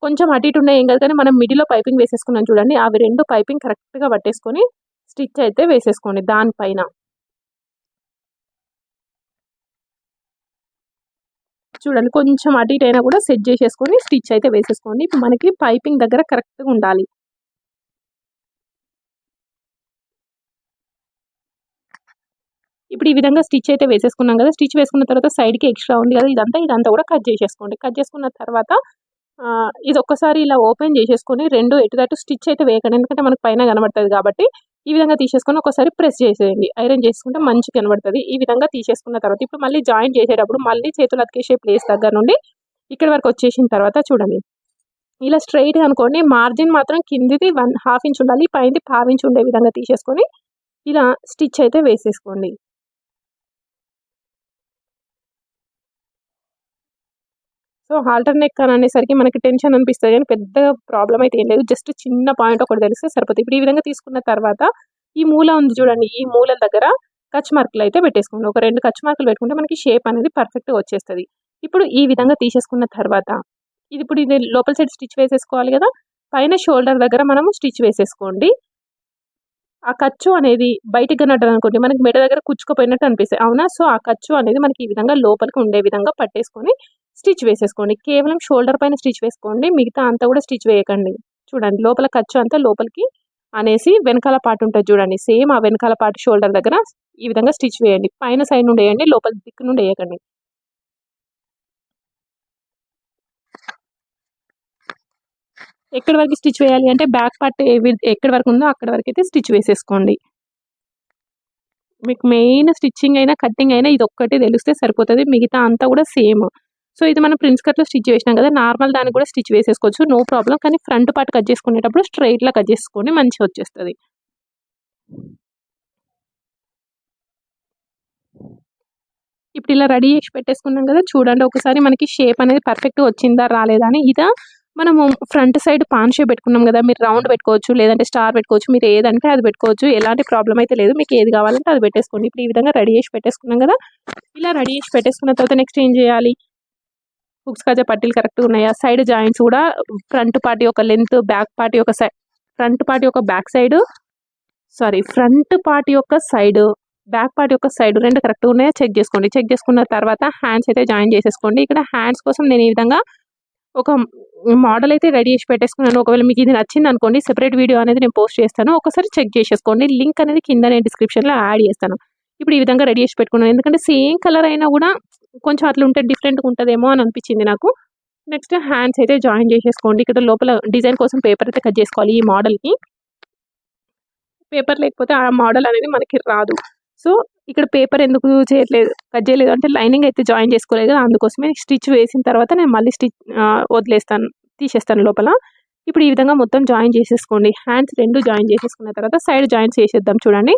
కొంచెం అటు ఇటు ఉన్నాయి ఏం కాదు కానీ మనం మిడిలో పైపింగ్ వేసేసుకున్నాం చూడండి. అవి రెండు పైపింగ్ కరెక్ట్గా పట్టేసుకొని స్టిచ్ అయితే వేసేసుకోండి దానిపైన. చూడండి కొంచెం అటు ఇటు అయినా కూడా సెట్ చేసేసుకొని స్టిచ్ అయితే వేసేసుకోండి. మనకి పైపింగ్ దగ్గర కరెక్ట్గా ఉండాలి. ఇప్పుడు ఈ విధంగా స్టిచ్ అయితే వేసేసుకున్నాం కదా స్టిచ్ వేసుకున్న తర్వాత సైడ్కి ఎక్స్ట్రా ఉంది కదా ఇదంతా ఇదంతా కూడా కట్ చేసేసుకోండి. కట్ చేసుకున్న తర్వాత ఇది ఒక్కసారి ఇలా ఓపెన్ చేసేసుకొని రెండు ఎటుదటు స్టిచ్ అయితే వేయకండి. ఎందుకంటే మనకు పైన కనబడుతుంది కాబట్టి ఈ విధంగా తీసేసుకొని ఒకసారి ప్రెస్ చేసేయండి. ఐరన్ చేసుకుంటే మంచి కనబడుతుంది. ఈ విధంగా తీసేసుకున్న తర్వాత ఇప్పుడు మళ్ళీ జాయిన్ చేసేటప్పుడు మళ్ళీ చేతులు అతికేసే ప్లేస్ దగ్గర నుండి ఇక్కడ వరకు వచ్చేసిన తర్వాత చూడండి. ఇలా స్ట్రైట్గా అనుకోండి మార్జిన్ మాత్రం కిందిది వన్ హాఫ్ ఇంచ్ ఉండాలి పైనది పావు ఇంచ్ ఉండే విధంగా తీసేసుకొని ఇలా స్టిచ్ అయితే వేసేసుకోండి. సో హాల్టర్ నెక్ అని అనేసరికి మనకి టెన్షన్ అనిపిస్తుంది కానీ పెద్ద ప్రాబ్లం అయితే ఏం లేదు. జస్ట్ చిన్న పాయింట్ ఒకటి తెలిస్తే సరిపోతుంది. ఇప్పుడు ఈ విధంగా తీసుకున్న తర్వాత ఈ మూల ఉంది చూడండి. ఈ మూల దగ్గర కచ్ మార్కులు అయితే పెట్టేసుకోండి ఒక రెండు కచ్ మార్కులు పెట్టుకుంటే మనకి షేప్ అనేది పర్ఫెక్ట్గా వచ్చేస్తుంది. ఇప్పుడు ఈ విధంగా తీసేసుకున్న తర్వాత ఇది ఇప్పుడు ఇది లోపల సైడ్ స్టిచ్ వేసేసుకోవాలి కదా? పైన షోల్డర్ దగ్గర మనము స్టిచ్ వేసేసుకోండి. ఆ ఖర్చు అనేది బయటకు కన్నట్టు అనుకోండి. మనకి మెడ దగ్గర కుచ్చుకుపోయినట్టు అనిపిస్తాయి అవునా? సో ఆ ఖర్చు అనేది మనకి ఈ విధంగా లోపలికి ఉండే విధంగా పట్టేసుకొని స్టిచ్ వేసేసుకోండి. కేవలం షోల్డర్ పైన స్టిచ్ వేసుకోండి. మిగతా అంతా కూడా స్టిచ్ వేయకండి. చూడండి లోపల ఖర్చు అంతా లోపలికి అనేసి వెనకాల పార్ట్ ఉంటుంది చూడండి. సేమ్ ఆ వెనకాల పార్ట్ షోల్డర్ దగ్గర ఈ విధంగా స్టిచ్ వేయండి. పైన సైడ్ నుండి వేయండి లోపల దిక్కు నుండి వేయకండి. ఎక్కడి వరకు స్టిచ్ వేయాలి అంటే బ్యాక్ పార్ట్ ఎక్కడి వరకు ఉందో అక్కడి వరకు అయితే స్టిచ్ వేసేసుకోండి. మీకు మెయిన్ స్టిచ్చింగ్ అయినా కట్టింగ్ అయినా ఇది ఒక్కటి తెలిస్తే సరిపోతుంది. మిగతా అంతా కూడా సేమ్. సో ఇది మనం ప్రిన్స్ కట్లో స్టిచ్ చేసినాం కదా నార్మల్ దానికి కూడా స్టిచ్ వేసేసుకోవచ్చు నో ప్రాబ్లం కానీ ఫ్రంట్ పార్ట్ కట్ చేసుకునేటప్పుడు స్ట్రైట్లా కట్ చేసుకొని మంచిగా వచ్చేస్తుంది. ఇప్పుడు ఇలా రెడీ చేసి పెట్టేసుకున్నాం కదా చూడండి ఒకసారి మనకి షేప్ అనేది పర్ఫెక్ట్ వచ్చిందా రాలేదా అని. ఇదా మనము ఫ్రంట్ సైడ్ పాన్ షేప్ పెట్టుకున్నాం కదా మీరు రౌండ్ పెట్టుకోవచ్చు లేదంటే స్టార్ పెట్టుకోవచ్చు మీరు ఏదంటే అది పెట్టుకోవచ్చు ఎలాంటి ప్రాబ్లం అయితే లేదు. మీకు ఏది కావాలంటే అది పెట్టేసుకోండి. ఇప్పుడు ఈ విధంగా రెడీ చేసి పెట్టేసుకున్నాం కదా ఇలా రెడీ చేసి పెట్టేసుకున్న తర్వాత నెక్స్ట్ ఏం చేయాలి? హుక్స్ కాజా పట్టీలు కరెక్ట్గా ఉన్నాయా? సైడ్ జాయింట్స్ కూడా ఫ్రంట్ పార్టీ ఒక లెంత్ బ్యాక్ పార్టీ ఒక సైడ్ ఫ్రంట్ పార్టీ ఒక బ్యాక్ సైడ్ సారీ ఫ్రంట్ పార్టీ యొక్క సైడ్ బ్యాక్ పార్ట్ యొక్క సైడ్ రెండు కరెక్ట్గా ఉన్నాయా? చెక్ చేసుకోండి. చెక్ చేసుకున్న తర్వాత హ్యాండ్స్ అయితే జాయిన్ చేసేసుకోండి. ఇక్కడ హ్యాండ్స్ కోసం నేను ఈ విధంగా ఒక మోడల్ అయితే రెడీ చేసి పెట్టేసుకున్నాను. ఒకవేళ మీకు ఇది నచ్చింది అనుకోండి సెపరేట్ వీడియో అనేది నేను పోస్ట్ చేస్తాను. ఒకసారి చెక్ చేసేసుకోండి. లింక్ అనేది కింద నేను డిస్క్రిప్షన్లో యాడ్ చేస్తాను. ఇప్పుడు ఈ విధంగా రెడీ చేసి పెట్టుకున్నాను. ఎందుకంటే సేమ్ కలర్ అయినా కూడా కొంచెం అట్లా ఉంటే డిఫరెంట్గా ఉంటుందేమో అని అనిపించింది నాకు. నెక్స్ట్ హ్యాండ్స్ అయితే జాయిన్ చేసేసుకోండి. ఇక్కడ లోపల డిజైన్ కోసం పేపర్ అయితే కట్ చేసుకోవాలి ఈ మోడల్కి పేపర్ లేకపోతే ఆ మోడల్ అనేది మనకి రాదు. సో ఇక్కడ పేపర్ ఎందుకు చేయట్లేదు కట్ చేయలేదు అంటే లైనింగ్ అయితే జాయిన్ చేసుకోలేదు కదా అందుకోసమే స్టిచ్ వేసిన తర్వాత నేను మళ్ళీ స్టిచ్ వదిలేస్తాను తీసేస్తాను లోపల. ఇప్పుడు ఈ విధంగా మొత్తం జాయిన్ చేసేసుకోండి. హ్యాండ్స్ రెండు జాయిన్ చేసేసుకున్న తర్వాత సైడ్ జాయిన్స్ చేసేద్దాం చూడండి.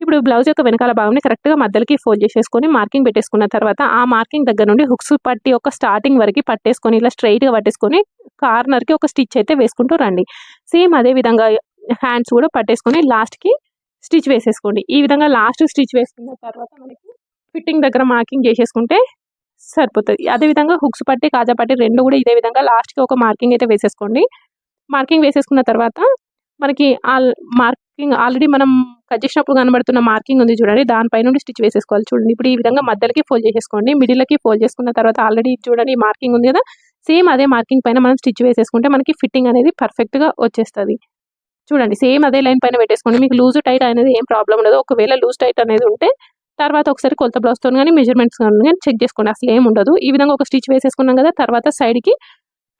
ఇప్పుడు బ్లౌజ్ యొక్క వెనకాల భాగంని కరెక్ట్గా మధ్యలోకి ఫోల్డ్ చేసేసుకొని మార్కింగ్ పెట్టేసుకున్న తర్వాత ఆ మార్కింగ్ దగ్గర నుండి హుక్స్ పట్టి ఒక స్టార్టింగ్ వరకు పట్టేసుకొని ఇలా స్ట్రైట్గా పట్టేసుకొని కార్నర్కి ఒక స్టిచ్ అయితే వేసుకుంటూ రండి. సేమ్ అదే విధంగా హ్యాండ్స్ కూడా పట్టేసుకొని లాస్ట్కి స్టిచ్ వేసేసుకోండి. ఈ విధంగా లాస్ట్ స్టిచ్ వేసుకున్న తర్వాత మనకి ఫిట్టింగ్ దగ్గర మార్కింగ్ చేసేసుకుంటే సరిపోతుంది. అదేవిధంగా హుక్స్ పట్టి కాజా పట్టి రెండు కూడా ఇదే విధంగా లాస్ట్కి ఒక మార్కింగ్ అయితే వేసేసుకోండి. మార్కింగ్ వేసేసుకున్న తర్వాత మనకి ఆ మార్క్ మార్కింగ్ ఆల్రెడీ మనం కట్ చేసినప్పుడు కనబడుతున్న మార్కింగ్ ఉంది చూడండి. దానిపై నుండి స్టిచ్ వేసేసుకోవాలి చూడండి. ఇప్పుడు ఈ విధంగా మధ్యలోకి ఫోల్డ్ చేసేసుకోండి. మిడిల్కి ఫోల్డ్ చేసుకున్న తర్వాత ఆల్రెడీ చూడండి మార్కింగ్ ఉంది కదా. సేమ్ అదే మార్కింగ్ పైన మనం స్టిచ్ వేసేసుకుంటే మనకి ఫిట్టింగ్ అనేది పర్ఫెక్ట్గా వచ్చేస్తుంది. చూడండి. సేమ్ అదే లైన్ పైన పెట్టేసుకోండి. మీకు లూజ్ టైట్ అనేది ఏం ప్రాబ్లం ఉండదు. ఒకవేళ లూజ్ టైట్ అనేది ఉంటే తర్వాత ఒకసారి కొలత బ్లౌజ్తో కానీ మెజర్మెంట్స్ కానీ చెక్ చేసుకోండి. అసలు ఏం ఉండదు. ఈ విధంగా ఒక స్టిచ్ వేసేసుకున్నాం కదా తర్వాత సైడ్కి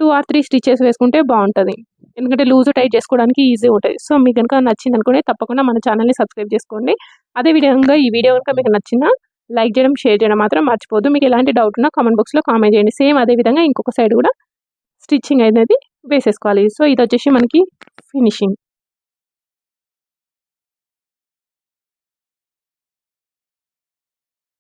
టూ ఆర్ త్రీ స్టిచెస్ వేసుకుంటే బాగుంటుంది. ఎందుకంటే లూజ్ టైట్ చేసుకోవడానికి ఈజీ ఉంటుంది. సో మీకు కనుక నచ్చింది అనుకుంటే తప్పకుండా మన ఛానల్ని సబ్స్క్రైబ్ చేసుకోండి. అదే విధంగా ఈ వీడియో కనుక మీకు నచ్చిన లైక్ చేయడం షేర్ చేయడం మాత్రం మర్చిపోద్దు మీకు ఎలాంటి డౌట్ ఉన్నా కామెంట్ బాక్స్లో కామెంట్ చేయండి. సేమ్ అదే విధంగా ఇంకొక సైడ్ కూడా స్టిచ్చింగ్ అనేది వేసేసుకోవాలి. సో ఇది వచ్చేసి మనకి ఫినిషింగ్.